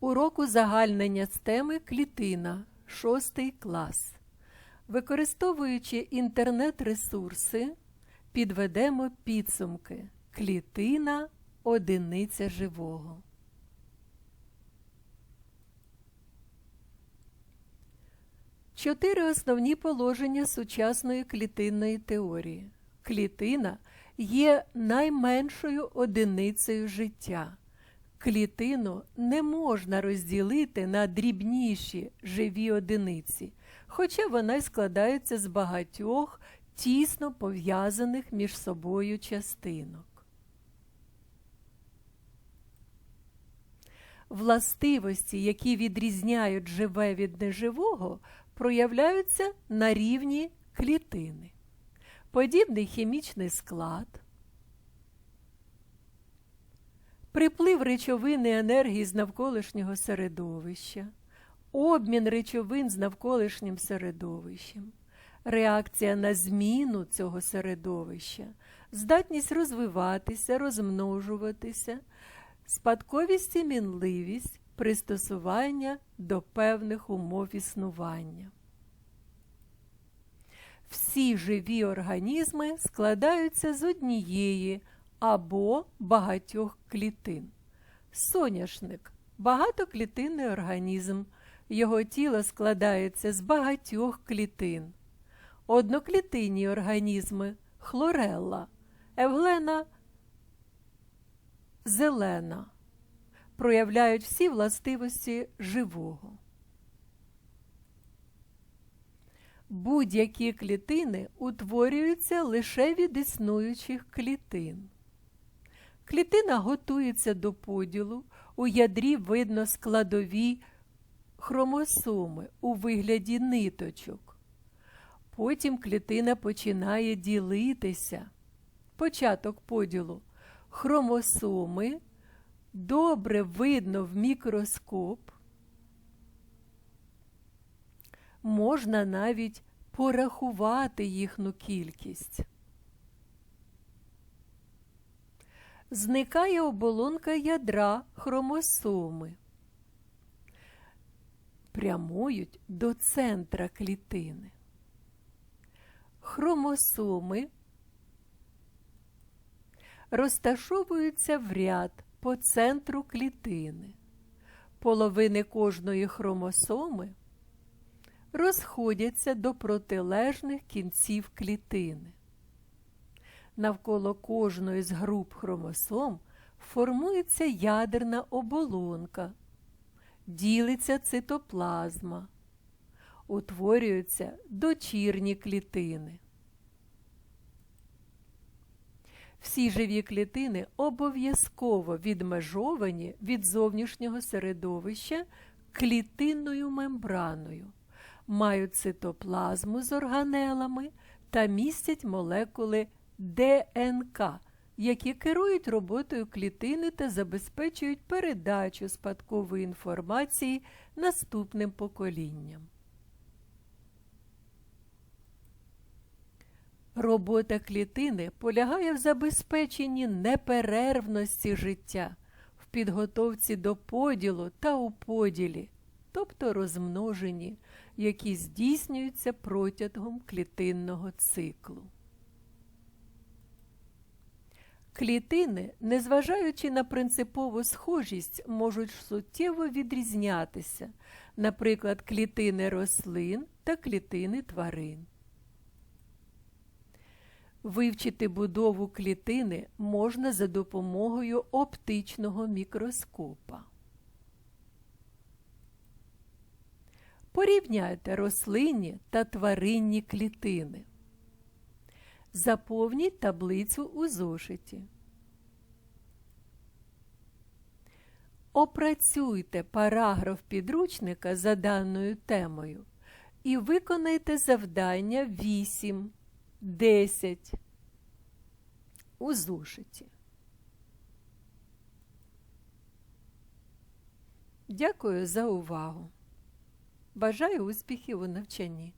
Урок узагальнення з теми клітина, 6 клас. Використовуючи інтернет-ресурси, підведемо підсумки. Клітина одиниця живого. Чотири основні положення сучасної клітинної теорії. Клітина є найменшою одиницею життя. Клітину не можна розділити на дрібніші живі одиниці, хоча вона й складається з багатьох тісно пов'язаних між собою частинок. Властивості, які відрізняють живе від неживого, проявляються на рівні клітини. Подібний хімічний склад, приплив речовини енергії з навколишнього середовища, обмін речовин з навколишнім середовищем, реакція на зміну цього середовища, здатність розвиватися, розмножуватися, спадковість і мінливість, пристосування до певних умов існування. Всі живі організми складаються з однієї або багатьох клітин. Соняшник багатоклітинний організм. Його тіло складається з багатьох клітин. Одноклітинні організми хлорелла, евглена зелена проявляють всі властивості живого. Будь-які клітини утворюються лише від існуючих клітин. Клітина готується до поділу, у ядрі видно складові хромосоми у вигляді ниточок. Потім клітина починає ділитися. Початок поділу. Хромосоми добре видно в мікроскоп. Можна навіть порахувати їхню кількість. Зникає оболонка ядра хромосоми. Прямують до центра клітини. Хромосоми розташовуються в ряд по центру клітини. Половини кожної хромосоми розходяться до протилежних кінців клітини. Навколо кожної з груп хромосом формується ядерна оболонка, ділиться цитоплазма, утворюються дочірні клітини. Всі живі клітини обов'язково відмежовані від зовнішнього середовища клітинною мембраною, мають цитоплазму з органелами та містять молекули ДНК, які керують роботою клітини та забезпечують передачу спадкової інформації наступним поколінням. Робота клітини полягає в забезпеченні неперервності життя, в підготовці до поділу та у поділі, тобто розмноженні, які здійснюються протягом клітинного циклу. Клітини, незважаючи на принципову схожість, можуть суттєво відрізнятися, наприклад, клітини рослин та клітини тварин. Вивчити будову клітини можна за допомогою оптичного мікроскопа. Порівняйте рослинні та тваринні клітини. Заповніть таблицю у зошиті. Опрацюйте параграф підручника за даною темою і виконайте завдання 8, 10 у зошиті. Дякую за увагу. Бажаю успіхів у навчанні.